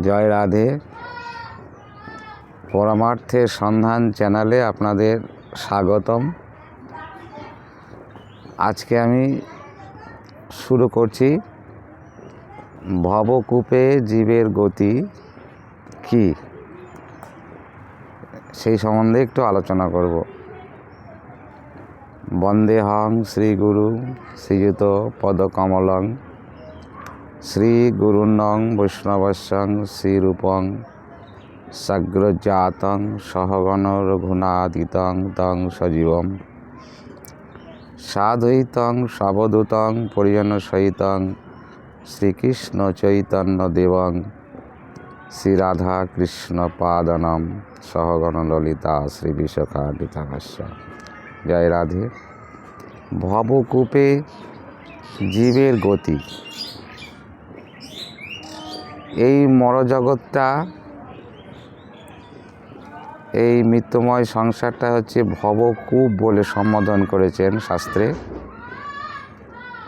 জয় রাধে। পরমার্থের সন্ধান চ্যানেলে আপনাদের স্বাগতম। আজকে আমি শুরু করছি, ভবকূপে জীবের গতি কি? সেই সম্বন্ধে একটু আলোচনা করব। বন্দে হং শ্রীগুরু, শ্রীযুত পদকমলং। শ্রী গুরুন্নং বৈষ্ণবস্যং শ্রীরূপং সগ্রজাতং সহগণ রঘুনাদিতং তং সজীবম। সাধুতং সবদূতং পরিজন সহিতং শ্রীকৃষ্ণ চৈতন্য দেবং শ্রীরাধা কৃষ্ণ পাদনম সহগণ ললিতা শ্রী বিশাখা ডিতাকাশ্য জয় রাধে। ভবকূপে জীবের গতি এই মরজগৎটা, এই মৃত্যুময় সংসারটা হচ্ছে ভবকূপ বলে সম্বোধন করেছেন শাস্ত্রে।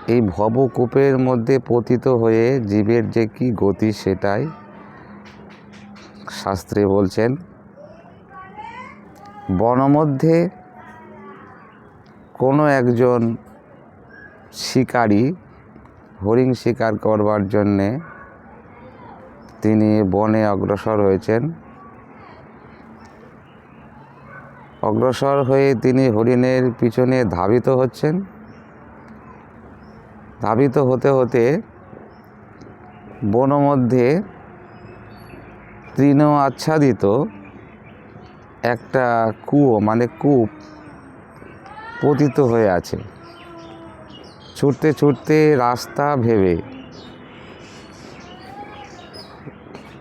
এই ভবকূপের মধ্যে পতিত হয়ে জীবের যে কি গতি সেটাই শাস্ত্রে বলছেন। বনমধ্যে কোনো একজন শিকারী হরিণ শিকার করবার জন্যে তিনি বনে অগ্রসর হয়েছেন। অগ্রসর হয়ে তিনি হরিণের পিছনে ধাবিত হচ্ছেন। ধাবিত হতে হতে বনমধ্যে তৃণ আচ্ছাদিত একটা কুয়ো মানে কূপ পতিত হয়ে আছে। ছুটতে ছুটতে রাস্তা ভেবে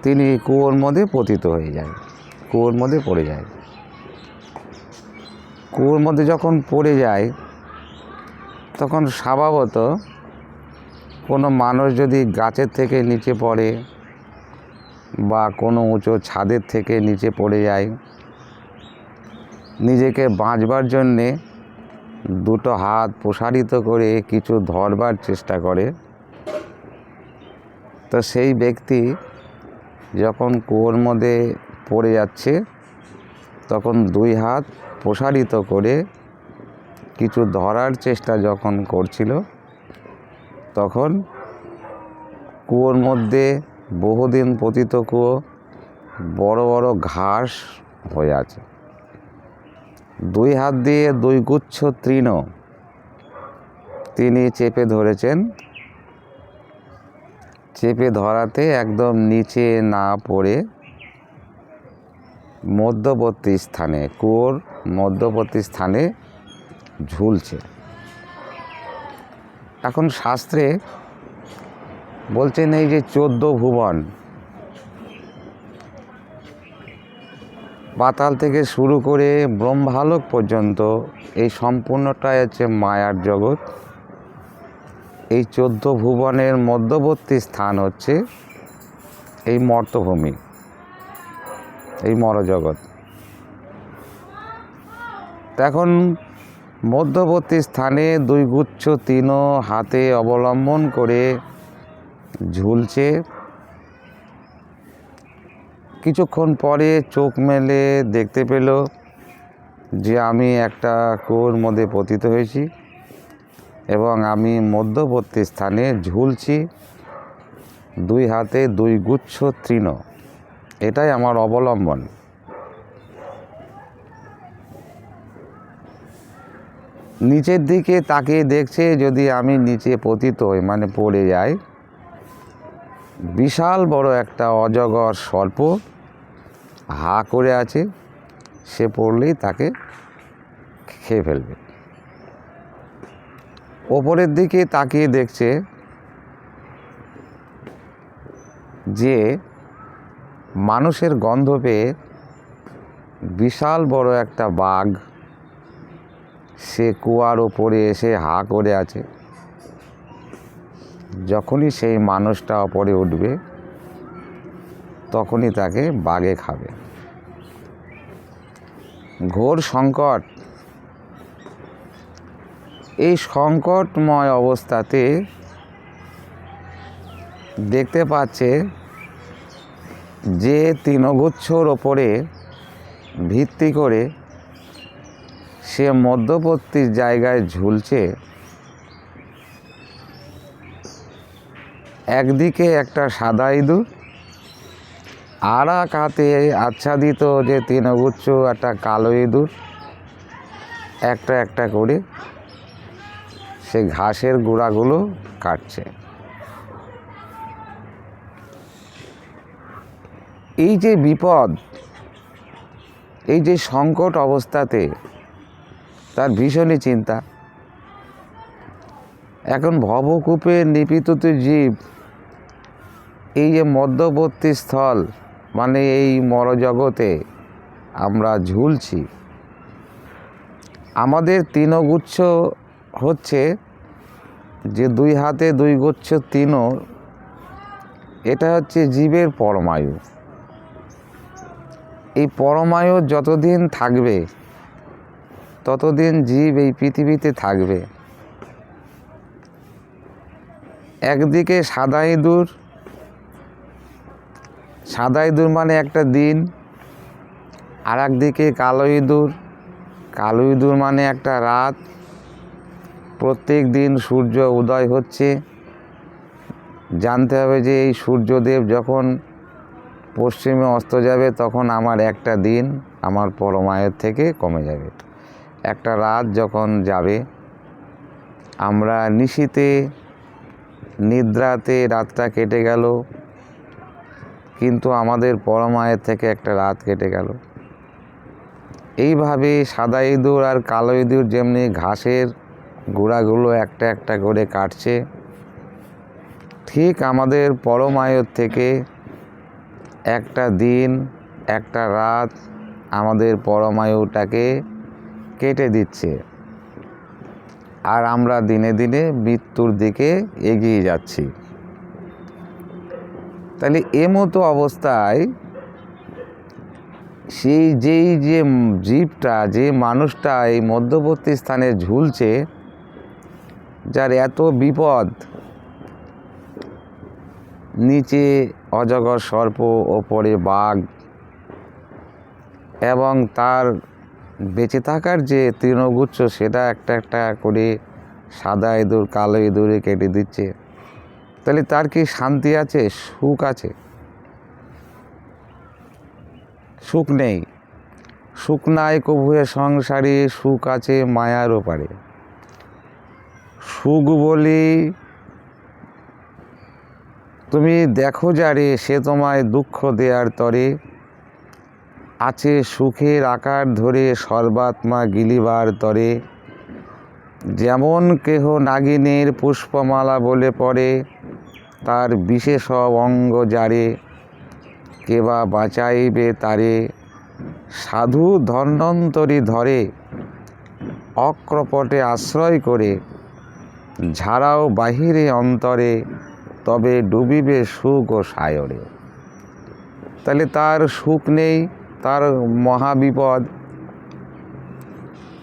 তিনি কুয়োর মধ্যে পতিত হয়ে যায়, কুয়োর মধ্যে পড়ে যায়। কুয়োর মধ্যে যখন পড়ে যায়, তখন স্বভাবত কোনো মানুষ যদি গাছের থেকে নিচে পড়ে বা কোনো উঁচু ছাদের থেকে নিচে পড়ে যায়, নিজেকে বাঁচবার জন্যে দুটো হাত প্রসারিত করে কিছু ধরবার চেষ্টা করে, তো সেই ব্যক্তি যখন কুয়োর মধ্যে পড়ে যাচ্ছে, তখন দুই হাত প্রসারিত করে কিছু ধরার চেষ্টা যখন করছিল, তখন কুয়োর মধ্যে বহুদিন পতিত কুয়ো বড় বড় ঘাস হয়ে আছে। দুই হাত দিয়ে দুই গুচ্ছ তৃণ তিনি চেপে ধরেছেন চেপে ধরাতে একদম নিচে না পড়ে মধ্যবর্তী স্থানে কুয়োর মধ্যবর্তী স্থানে ঝুলছে। এখন শাস্ত্রে বলছেন এই যে চোদ্দ ভুবন, পাতাল থেকে শুরু করে ব্রহ্মালোক পর্যন্ত এই সম্পূর্ণটাই হচ্ছে মায়ার জগৎ। এই চোদ্দ ভুবনের মধ্যবর্তী স্থান হচ্ছে এই মর্তভূমি, এই মরজগৎ। এখন মধ্যবর্তী স্থানে দুই গুচ্ছ তিন হাতে অবলম্বন করে ঝুলছে। কিছুক্ষণ পরে চোখ মেলে দেখতে পেল যে আমি একটা কুয়োর মধ্যে পতিত হয়েছি। এবং আমি মধ্যবর্তী স্থানে ঝুলছি। দুই হাতে দুই গুচ্ছ তৃণ। এটাই আমার অবলম্বন। নিচের দিকে তাকিয়ে দেখছে যদি আমি নিচে পতিত মানে পড়ে যাই। বিশাল বড় একটা অজগর সর্প হা করে আছে, সে পড়লেই তাকে খেয়ে ফেলবে। ওপরের দিকে তাকিয়ে দেখছে যে মানুষের গন্ধ পেয়ে বিশাল বড় একটা বাঘ সে কুয়ার ওপরে এসে হা করে আছে। যখনই সেই মানুষটা ওপরে উঠবে, তখনই তাকে বাঘে খাবে। ঘোর সংকট। এই সংকটময় অবস্থাতে দেখতে পাচ্ছে যে তৃণগুচ্ছর ওপরে ভিত্তি করে সে মধ্যবর্তী জায়গায় ঝুলছে। একদিকে একটা সাদা ইঁদুর আর এক হাতে আচ্ছাদিত যে তৃণগুচ্ছ একটা কালো ইঁদুর, একটা একটা করে সে ঘাসের গুঁড়াগুলো কাটছে। এই যে বিপদ, এই যে সংকট অবস্থাতে তার ভীষণই চিন্তা। এখন ভবকূপে নিপীড়িত জীব, এই যে মধ্যবর্তী স্থল মানে এই মরজগতে আমরা ঝুলছি। আমাদের তৃণগুচ্ছ হচ্ছে যে দুই হাতে দুই গুচ্ছ তৃণ এটা হচ্ছে জীবের পরমায়ু। এই পরমায়ু যতদিন থাকবে, ততদিন জীব এই পৃথিবীতে থাকবে। একদিকে সাদা ইঁদুর সাদা ইঁদুর মানে একটা দিন আর একদিকে কালো ইঁদুর কালো ইঁদুর মানে একটা রাত। প্রত্যেক দিন সূর্য উদয় হচ্ছে। জানতে হবে যে এই সূর্যদেব যখন পশ্চিমে অস্ত যাবে, তখন আমার একটা দিন আমার পরমায়ের থেকে কমে যাবে। একটা রাত যখন যাবে, আমরা নিশীতে নিদ্রাতে রাতটা কেটে গেল, কিন্তু আমাদের পরমায়ের থেকে একটা রাত কেটে গেল। এইভাবে সাদা ইঁদুর আর কালো ইঁদুর যেমনি ঘাসের গুঁড়াগুলো একটা একটা করে কাটছে। ঠিক আমাদের পরমায়ুর থেকে একটা দিন, একটা রাত আমাদের পরমায়ুটাকে কেটে দিচ্ছে। আর আমরা দিনে দিনে মৃত্যুর দিকে এগিয়ে যাচ্ছি। তাহলে এমতো অবস্থায় সেই যেই যে জীবটা, যে মানুষটা এই মধ্যবর্তী স্থানে ঝুলছে যার এত বিপদ। নিচে অজগর সর্প ওপরে বাঘ। এবং তার বেঁচে থাকার যে তৃণগুচ্ছ, সেটা একটা একটা করে সাদা ইঁদুর, কালো ইঁদুরে কেটে দিচ্ছে। তাহলে তার কি শান্তি আছে? সুখ আছে? সুখ নেই। সুখ নাই কভুয়ে সংসারে, সুখ আছে মায়ার ওপারে। সুখ বলি তুমি দেখো যারে, সে তোমায় দুঃখ দেয়ার তরে। আছে সুখের আকার ধরে সর্বাত্মা গিলিবার তরে। যেমন কেহ নাগিনের পুষ্পমালা বলে পড়ে, তার বিশেষ অঙ্গ জারে কেবা বাঁচাইবে তারে। সাধু ধন্বন্তরী ধরে, অক্রপটে আশ্রয় করে ঝাড়াও বাহিরে অন্তরে, তবে ডুবিবে সুখ ও সায়রে। তাহলে তার সুখ নেই, তার মহাবিপদ।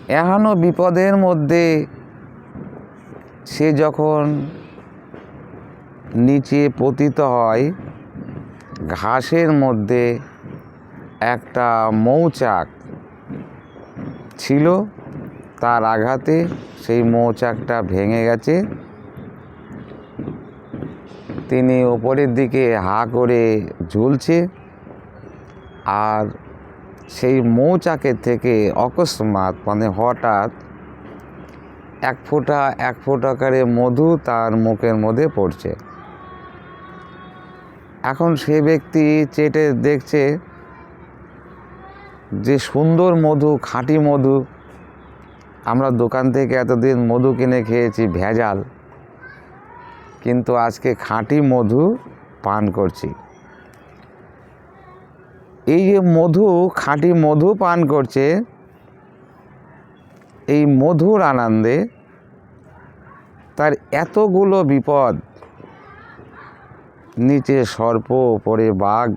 এহানো বিপদের মধ্যে সে যখন নিচে পতিত হয়, ঘাসের মধ্যে একটা মৌচাক ছিল তার আঘাতে সেই মৌচাকটা ভেঙে গেছে। তিনি ওপরের দিকে হা করে ঝুলছে আর সেই মৌচাকের থেকে অকস্মাৎ মানে হঠাৎ এক ফোঁটা এক ফোঁটা করে মধু তার মুখের মধ্যে পড়ছে। এখন সে ব্যক্তি চেটে দেখছে যে সুন্দর মধু, খাঁটি মধু আমরা দোকান থেকে এতদিন মধু কিনে খেয়েছি, ভেজাল। কিন্তু আজকে খাঁটি মধু পান করছি। এই যে মধু, খাঁটি মধু পান করছে, এই মধুর আনন্দে তার এতগুলো বিপদ, নিচে সর্প ওপরে বাঘ,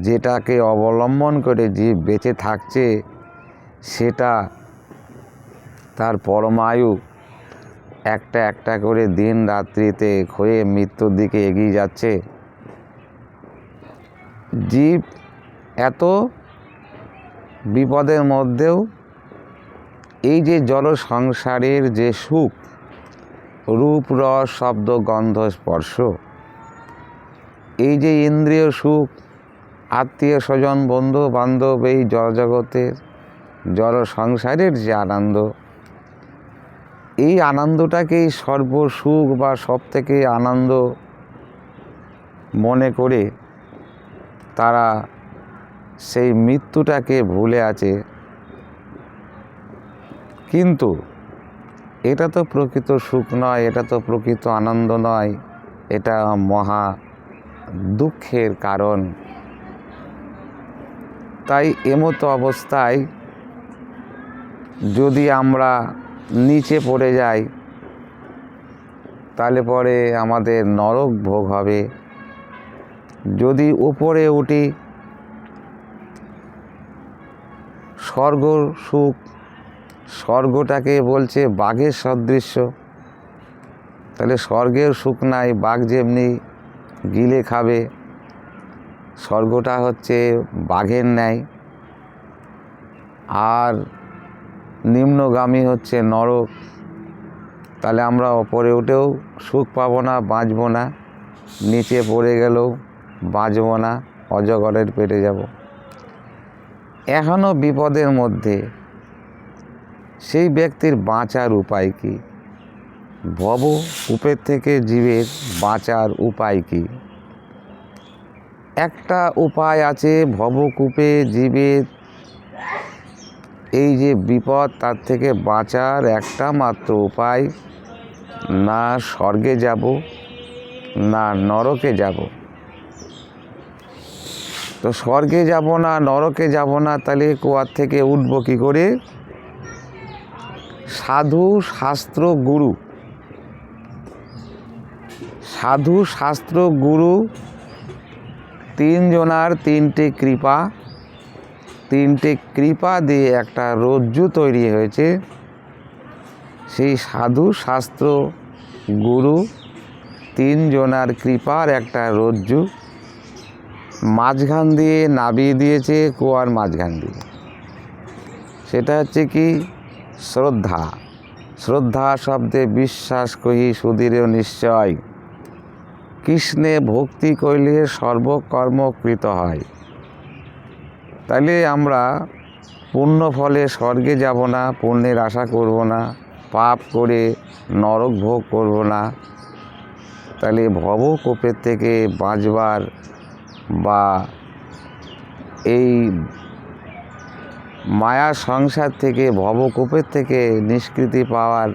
যেটাকে অবলম্বন করে জীব বেঁচে থাকছে, সেটা তার পরমায়ু। একটা একটা করে দিন রাত্রিতে ক্ষয়ে মৃত্যুর দিকে এগিয়ে যাচ্ছে। জীব এত বিপদের মধ্যেও এই যে জল সংসারের যে সুখ, রূপ, রস, শব্দ, গন্ধ, স্পর্শ, এই যে ইন্দ্রিয় সুখ, আত্মীয় স্বজন বন্ধু বান্ধব এই জড়জগতের জড় সংসারের যে আনন্দ এই আনন্দটাকেই সর্বসুখ বা সব থেকে আনন্দ মনে করে তারা সেই মৃত্যুটাকে ভুলে আছে। কিন্তু এটা তো প্রকৃত সুখ নয়, এটা তো প্রকৃত আনন্দ নয়, এটা মহা দুঃখের কারণ। তাই এমতো অবস্থায় যদি আমরা নিচে পড়ে যাই তাহলে পরে আমাদের নরক ভোগ হবে। যদি উপরে উঠি স্বর্গ সুখ, স্বর্গটাকে বলছে বাঘের সদৃশ্য। তাহলে স্বর্গের সুখ নাই, বাঘ যেমনি গিলে খাবে, স্বর্গটা হচ্ছে বাঘের ন্যায়। আর নিম্নগামী হচ্ছে নরক। তাহলে আমরা ওপরে উঠেও সুখ পাবো না, বাঁচবো না। নিচে পড়ে গেলেও বাঁচবো না, অজগরের পেটে যাব। এখনও বিপদের মধ্যে সেই ব্যক্তির বাঁচার উপায় কি? ভব কূপের থেকে জীবের বাঁচার উপায় কি? একটা উপায় আছে ভবকূপে জীবের এই যে বিপদ, তার থেকে বাঁচার একটা মাত্র উপায়, না স্বর্গে যাব, না নরকে যাব। তো স্বর্গে যাব না, নরকে যাব না, তাহলে কুয়ার থেকে উঠবো কী করে? সাধু শাস্ত্র গুরু। সাধু শাস্ত্র গুরু তিনজনার তিনটে কৃপা। তিনটে কৃপা দিয়ে একটা রজ্জু তৈরি হয়েছে। সেই সাধু, শাস্ত্র, গুরু তিনজনার কৃপার একটা রজ্জু মাঝখান দিয়ে নাবিয়ে দিয়েছে, কুয়ার মাঝখান দিয়ে। সেটা হচ্ছে কি? শ্রদ্ধা। শ্রদ্ধা শব্দে বিশ্বাস কহি সুদীরেও নিশ্চয়। কৃষ্ণে ভক্তি কইলে সর্বকর্মকৃত হয়। তাইলে আমরা পুণ্য ফলে স্বর্গে যাব না, পুণ্যের আশা করব না, পাপ করে নরক ভোগ করব না। তাহলে ভবকোপের থেকে বাঁচবার বা এই মায়া সংসার থেকে, ভবকূপের থেকে নিষ্কৃতি পাওয়ার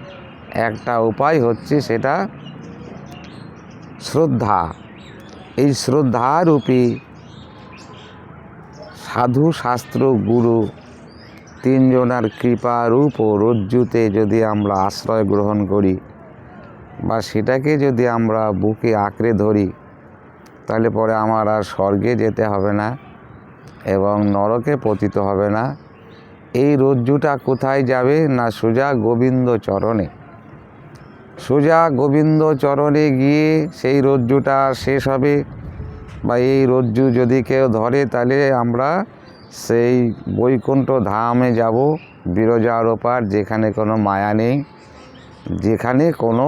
একটা উপায় হচ্ছে সেটা শ্রদ্ধা। এই শ্রদ্ধারূপী সাধু, শাস্ত্র, গুরু, তিনজনার কৃপারূপ ও রজ্জুতে যদি আমরা আশ্রয় গ্রহণ করি বা সেটাকে যদি আমরা বুকে আঁকড়ে ধরি, তাহলে পরে আমার আর স্বর্গে যেতে হবে না এবং নরকে পতিত হবে না। এই রজ্জুটা কোথায় যাবে না সোজা গোবিন্দ চরণে? সোজা গোবিন্দ চরণে গিয়ে সেই রজ্জুটা শেষ হবে বা এই রজ্জু যদি কেউ ধরে, তাহলে আমরা সেই বৈকুণ্ঠ ধামে যাব বিরজার ওপার যেখানে কোনো মায়া নেই, যেখানে কোনো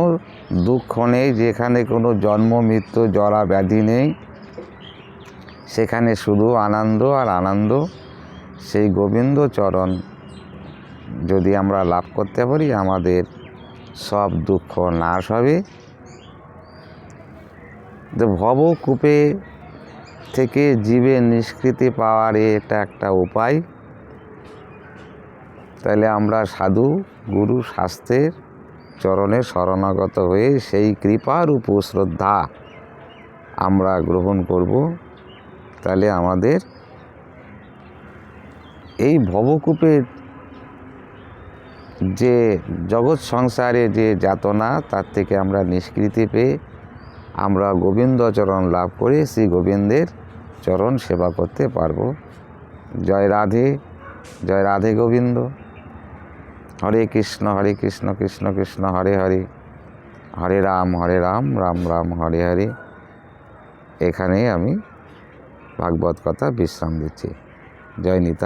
দুঃখ নেই, যেখানে কোনো জন্ম, মৃত্যু, জরা, ব্যাধি নেই। সেখানে শুধু আনন্দ আর আনন্দ, সেই গোবিন্দ চরণ যদি আমরা লাভ করতে পারি, আমাদের সব দুঃখ নাশ হবে। ভবকূপে থেকে জীবের নিষ্কৃতি পাওয়ার এটা একটা উপায়। তাহলে আমরা সাধু, গুরু শাস্ত্রের চরণে শরণাগত হয়ে সেই কৃপার উপ শ্রদ্ধা আমরা গ্রহণ করব। তাহলে আমাদের এই ভবকূপের যে জগৎ সংসারে যে যাতনা, তার থেকে আমরা নিষ্কৃতি পেয়ে আমরা গোবিন্দ চরণ লাভ করে, শ্রী গোবিন্দের চরণ সেবা করতে পারব। জয় রাধে জয় রাধে গোবিন্দ। হরে কৃষ্ণ হরে কৃষ্ণ কৃষ্ণ কৃষ্ণ, হরে হরে। হরে রাম হরে রাম রাম রাম, হরে হরে। এখানেই আমি ভাগবত কথা বিশ্রাম দিচ্ছি। জয় নিতা।